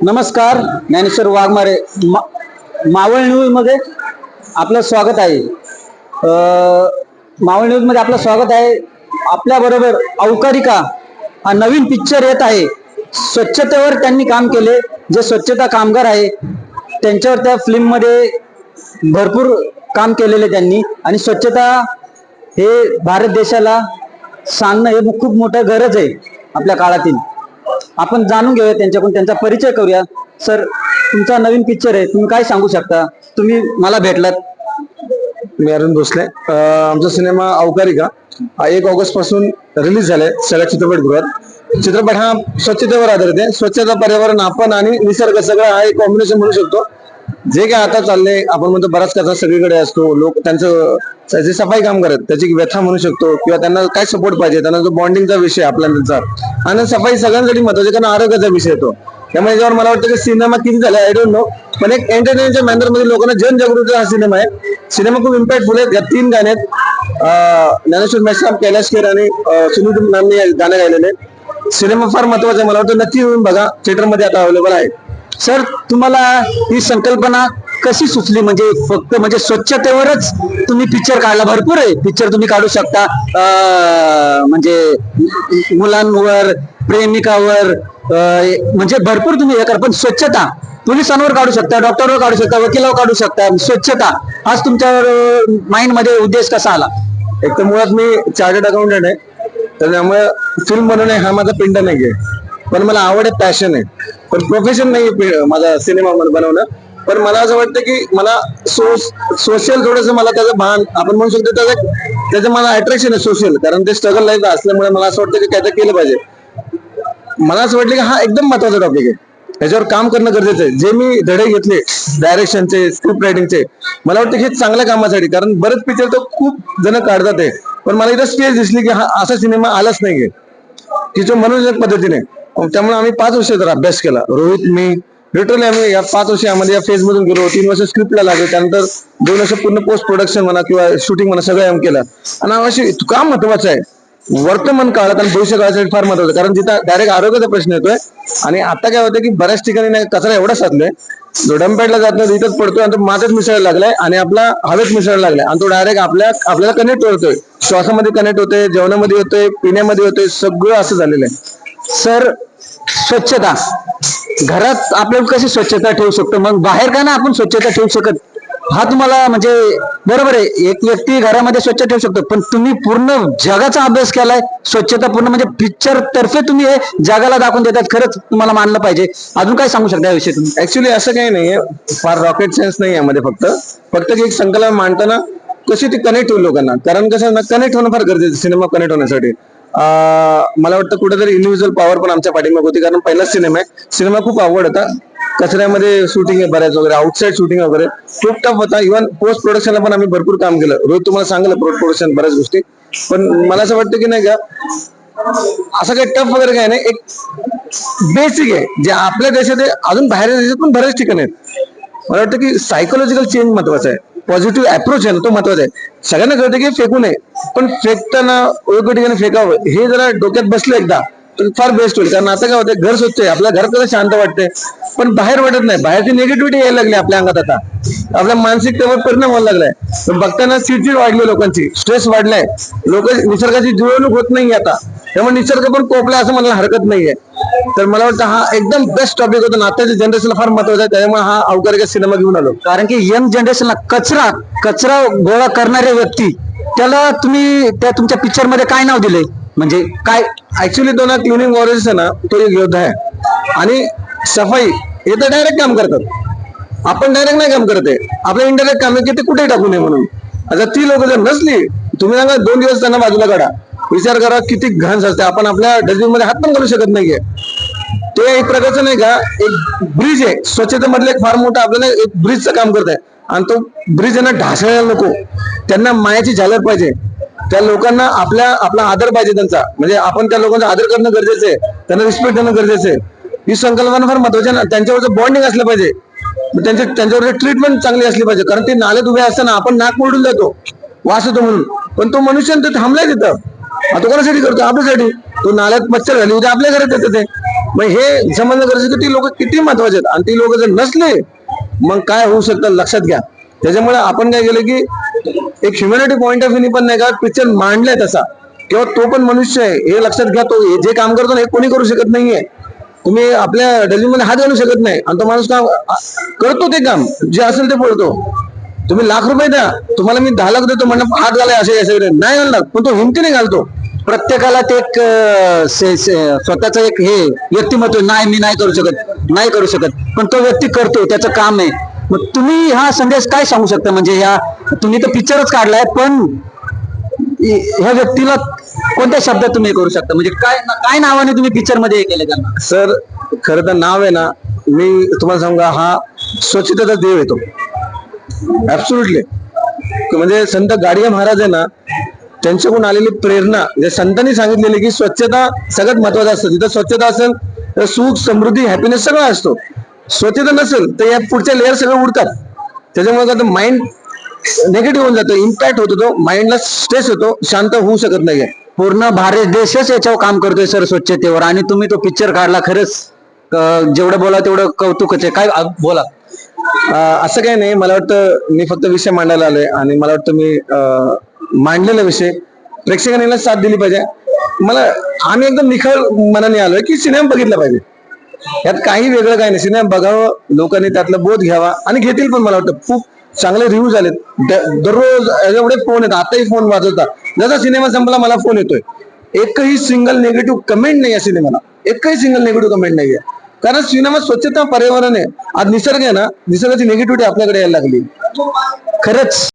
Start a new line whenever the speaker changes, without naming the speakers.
नमस्कार ज्ञानेश्वर वाघमारे मा मावळ न्यूजमध्ये आपलं स्वागत आहे. मावळ न्यूजमध्ये आपलं स्वागत आहे. आपल्याबरोबर अवकारिका हा नवीन पिक्चर येत आहे. स्वच्छतेवर त्यांनी काम केले. जे स्वच्छता कामगार आहे त्यांच्यावर त्या फिल्ममध्ये भरपूर काम केलेले त्यांनी. आणि स्वच्छता हे भारत देशाला सांगणं हे खूप मोठं गरज आहे आपल्या काळातील. आपण जाणून घेऊया त्यांच्याकडून त्यांचा परिचय करूया. सर तुमचा नवीन पिक्चर आहे तुम्ही काय सांगू शकता? तुम्ही मला भेटलात.
मी अरुण भोसले. अं, आमचा सिनेमा अवकारिका हा एक ऑगस्टपासून रिलीज झालाय सगळ्या चित्रपटगृहात. चित्रपट हा स्वच्छतेवर आधारित आहे. स्वच्छता पर्यावरण आपण आणि निसर्ग सगळं हा एक कॉम्बिनेशन म्हणू शकतो. जे काय आता चाललंय आपण म्हणतो बराच कचरा सगळीकडे असतो लोक त्यांचं जे सफाई काम करत त्याची व्यथा म्हणू शकतो किंवा त्यांना काय सपोर्ट पाहिजे त्यांना जो बॉन्डिंगचा विषय आपल्या त्यांचा आणि सफाई सगळ्यांसाठी महत्वाची कारण आरोग्याचा विषय येतो त्यामुळे याच्यावर मला वाटतं की सिनेमा किती झाला आय डोंट नो पण एक एंटरटेनच्या मॅनरमध्ये लोकांना जनजागृती हा सिनेमा आहे. सिनेमा खूप इम्पॅक्टफुल आहे या तीन गाण्यात ज्ञानेश्वर मेश्राम कैलाश खेर आणि सुनील नामने गाणं गायलेले सिनेमा फार महत्त्वाचा आहे. मला वाटतं नक्की येऊन बघा. थिएटरमध्ये आता अवेलेबल आहे.
सर तुम्हाला ही संकल्पना कशी सुचली? म्हणजे फक्त म्हणजे स्वच्छतेवरच तुम्ही पिक्चर काढला भरपूर आहे. पिक्चर तुम्ही काढू शकता. म्हणजे मुलांवर प्रेमिकावर म्हणजे भरपूर तुम्ही हे करा. पण स्वच्छता पोलिसांवर काढू शकता डॉक्टरवर काढू शकता वकिलावर काढू शकता. स्वच्छता हाच तुमच्या माइंडमध्ये उद्देश कसा आला?
एक तर मुळात मी चार्टर्ड अकाउंटंट आहे. तर त्यामुळे फिल्म बनवणे हा माझा पिंड नाहीये. पण मला आवड आहे पॅशन आहे. पण प्रोफेशन नाही माझा सिनेमा बनवणं. पण मला असं वाटतं की मला सोशल थोडस मला त्याचं भान आपण म्हणू शकतो त्याचं त्याचं मला अट्रॅक्शन आहे सोशल कारण ते स्ट्रगल लाईफ असल्यामुळे मला असं वाटतं की काहीतरी केलं पाहिजे. मला असं वाटलं की हा एकदम महत्त्वाचा टॉपिक आहे. त्याच्यावर काम करणं गरजेचं आहे. जे मी धडे घेतले डायरेक्शनचे स्क्रिप्ट रायटिंगचे मला वाटतं की हे चांगल्या कामासाठी. कारण बरेच पिक्चर तर खूप जण काढतात आहे पण मला इथं स्टेज दिसली की हा असा सिनेमा आलाच नाही की जो मनोरंजक पद्धतीने. त्यामुळे आम्ही पाच वर्ष तर अभ्यास केला. रोहित मी लिटरली आम्ही या पाच वर्षामध्ये या फेज मधून गेलो. तीन वर्ष स्क्रिप्टला लागलो. त्यानंतर दोन वर्ष पूर्ण पोस्ट प्रोडक्शन म्हणा किंवा शूटिंग म्हणा सगळं आम्ही केलं. आणि अशी का महत्वाचं आहे. वर्तमान काळात आणि भविष्य काळासाठी फार महत्वाचं कारण जिथं डायरेक्ट आरोग्याचा प्रश्न येतोय आणि आता काय होतं की बऱ्याच ठिकाणी नाही कचरा एवढा साधलाय जो जात नाही तिथंच पडतोय आणि तो माझ्याच मिसळायला लागलाय आणि आपला हवेत मिसळायला लागलाय. आणि तो डायरेक्ट आपल्या आपल्याला कनेक्ट होतोय. श्वासामध्ये कनेक्ट होतोय जेवणामध्ये होतोय पिण्यामध्ये होतोय. सगळं असं झालेलं आहे.
सर स्वच्छता. घरात आपण कशी स्वच्छता ठेवू शकतो? मग बाहेर का ना आपण स्वच्छता ठेवू शकत? हा तुम्हाला म्हणजे बरोबर आहे. एक व्यक्ती घरामध्ये स्वच्छ ठेवू शकतो. पण तुम्ही पूर्ण जगाचा अभ्यास केलाय. स्वच्छता पूर्ण म्हणजे पिक्चर तर्फे तुम्ही हे जगाला दाखवून देतात. खरंच तुम्हाला मानलं पाहिजे. अजून काय सांगू शकता याविषयी तुम्ही?
ऍक्च्युली असं काही नाहीये. फार रॉकेट सायन्स नाही यामध्ये फक्त. फक्त की एक संकल्प मांडताना कशी ती कनेक्ट होईल लोकांना? कारण कसं ना कनेक्ट होणं फार गरजेचं सिनेमा कनेक्ट होण्यासाठी. मला वाटतं कुठेतरी इंडिव्हिज्युअल पॉवर पण आमच्या पाठीमाग होती. कारण पहिलाच सिनेमा आहे. सिनेमा खूप आवड होता. कचऱ्यामध्ये शूटिंग आहे बऱ्याच वगैरे आउटसाईड शूटिंग वगैरे खूप टफ होता. इव्हन पोस्ट प्रोडक्शनला पण आम्ही भरपूर काम केलं. रोहित तुम्हाला सांगलं पोस्ट प्रोडक्शन बऱ्याच गोष्टी. पण मला असं वाटतं की नाही का असं काही टफ वगैरे काही नाही. एक बेसिक आहे. जे आपल्या देशात अजून बाहेरच्या देशात पण बऱ्याच ठिकाणी आहेत. मला वाटतं की सायकोलॉजिकल चेंज महत्त्वाचा आहे. पॉझिटिव्ह अप्रोच आहे ना तो महत्त्वाचा आहे. सगळ्यांना कळतं की फेकू नये पण फेकताना योग्य ठिकाणी फेकावं हे जरा डोक्यात बसलं एकदा तर फार बेस्ट होईल. कारण आता काय होतं घर स्वच्छ आहे आपल्या घर कसं शांत वाटते पण बाहेर वाटत नाही बाहेरची निगेटिव्हिटी यायला लागली आपल्या अंगात आता. आपल्या मानसिकतेवर परिणाम व्हायला लागलाय. पण बघताना चिडचिड वाढली लोकांची स्ट्रेस वाढलाय. लोक निसर्गाची जुळवणूक होत नाही आता. त्यामुळे निसर्ग पण कोपला असं म्हणायला हरकत नाहीये. तर मला वाटतं हा एकदम बेस्ट टॉपिक होता. आताच्या जनरेशनला फार महत्त्वाचा आहे. त्यामुळे हा अवकारिका सिनेमा घेऊन आलो.
कारण की यंग जनरेशनला कचरा कचरा गोळा करणारे व्यक्ती त्याला तुम्ही त्या तुमच्या पिक्चरमध्ये काय नाव दिले म्हणजे काय?
ऍक्च्युली तो ना क्लिनिंग वॉरियर्स आहे ना तो एक योद्धा आहे. आणि सफाई हे तर डायरेक्ट काम करतात. आपण डायरेक्ट नाही काम करत आहे. आपलं इंडायरेक्ट काम आहे की ते कुठे टाकू नये म्हणून. आता ती लोक जर नसली तुम्ही सांगा दोन दिवस त्यांना बाजूला काढा. विचार करा किती घाण असते आपण आपल्या डस्टबिनमध्ये हात पण घालू शकत नाहीये. ते एक प्रकारचं नाही का एक ब्रिज आहे. स्वच्छतेमधलं एक फार मोठं आपल्याला एक ब्रिजचं काम करत आहे आणि तो ब्रिज यांना ढासळायला नको त्यांना मायाची झालर पाहिजे. त्या लोकांना आपल्या आपला आदर पाहिजे त्यांचा. म्हणजे आपण त्या लोकांचा आदर करणं गरजेचं आहे. त्यांना रिस्पेक्ट देणं गरजेचं आहे. ही संकल्पना फार महत्वाची आहे ना. त्यांच्यावरचं बॉन्डिंग असलं पाहिजे. मग त्यांच्या त्यांच्यावर ट्रीटमेंट चांगली असली पाहिजे. कारण ते नाल्यात उभे असताना आपण नाक मोडून जातो. वास येतो म्हणून. पण तो मनुष्य थांबलाय तिथं. तो कोणासाठी करतो? आपल्यासाठी. तो नाल्यात मच्छर घाली उद्या आपल्या घरात येतं ते. मग हे समजणं गरजेचं की ती लोक किती महत्त्वाचे आहेत? आणि ती लोक जर नसले मग काय होऊ शकतं? लक्षात घ्या. त्याच्यामुळे आपण काय केलं की एक ह्युमॅनिटी पॉईंट ऑफ व्ह्यू पण नाही का पिक्चर मांडलाय तसा. किंवा तो पण मनुष्य आहे. हे लक्षात घ्या तो हे जे काम करतो ना हे कोणी करू शकत नाहीये. तुम्ही आपल्या डस्टबिनमध्ये हात घालू शकत नाही. आणि तो माणूस काम करतो ते काम. जे असेल ते पडतो तुम्ही लाख रुपये द्या. तुम्हाला मी दहा लाख देतो म्हणणं हात घालाय असे असे नाही घालणार. पण तो हिमतीने घालतो.
प्रत्येकाला ते एक स्वतःच स्वतःचं एक हे व्यक्तिमत्व आहे. नाही मी नाही करू शकत. नाही करू शकत. पण तो व्यक्ती करतो त्याचं काम आहे. मग तुम्ही हा संदेश काय सांगू शकता? म्हणजे ह्या तुम्ही तर पिक्चरच काढलाय पण ह्या व्यक्तीला कोणत्या शब्दात तुम्ही करू शकता? म्हणजे काय काय नावाने तुम्ही पिक्चरमध्ये केले केलं त्यांना?
सर खरं तर नाव आहे ना मी तुम्हाला सांगा हा स्वच्छतेचा देव येतो ऍब्सुटली म्हणजे संत गाडगे महाराज आहे ना त्यांच्याकडून आलेली प्रेरणा जे संतांनी सांगितलेली की स्वच्छता सगळ्यात महत्वाचं असतं. जिथं स्वच्छता असेल तर सुख समृद्धी हॅपीनेस सगळं असतो. स्वच्छता नसेल तर या पुढच्या लेअर सगळं उडतात. त्याच्यामुळे काय माइंड निगेटिव्ह होऊन जातो इम्पॅक्ट होतो तो माइंडला स्ट्रेस होतो शांत होऊ शकत नाही
पूर्ण भारत देशच याच्यावर काम करतोय सर स्वच्छतेवर. आणि तुम्ही तो पिक्चर काढला खरंच जेवढं बोला तेवढं कौतुकच आहे. काय बोला.
असं काही नाही. मला वाटतं मी फक्त विषय मांडायला आलोय. आणि मला वाटतं मी मांडलेला विषय. प्रेक्षकांना साथ दिली पाहिजे. मला आम्ही एकदम निखळ मनाने आलोय की सिनेमा बघितला पाहिजे. यात काही वेगळं काही नाही. सिनेमा बघावं लोकांनी त्यातला बोध घ्यावा आणि घेतील पण मला वाटतं. खूप चांगले रिव्ह्यूज आलेत दररोज एवढे फोन येतात. आताही फोन वाजवता जसा सिनेमा संपला मला फोन येतोय. एकही सिंगल निगेटिव्ह कमेंट नाही या सिनेमाला. एकही सिंगल निगेटिव्ह कमेंट नाही आहे कारण सिनेमा स्वच्छता पर्यावरण आहे. आज निसर्ग आहे ना निसर्गाची निगेटिव्हिटी आपल्याकडे यायला लागली.
खरंच.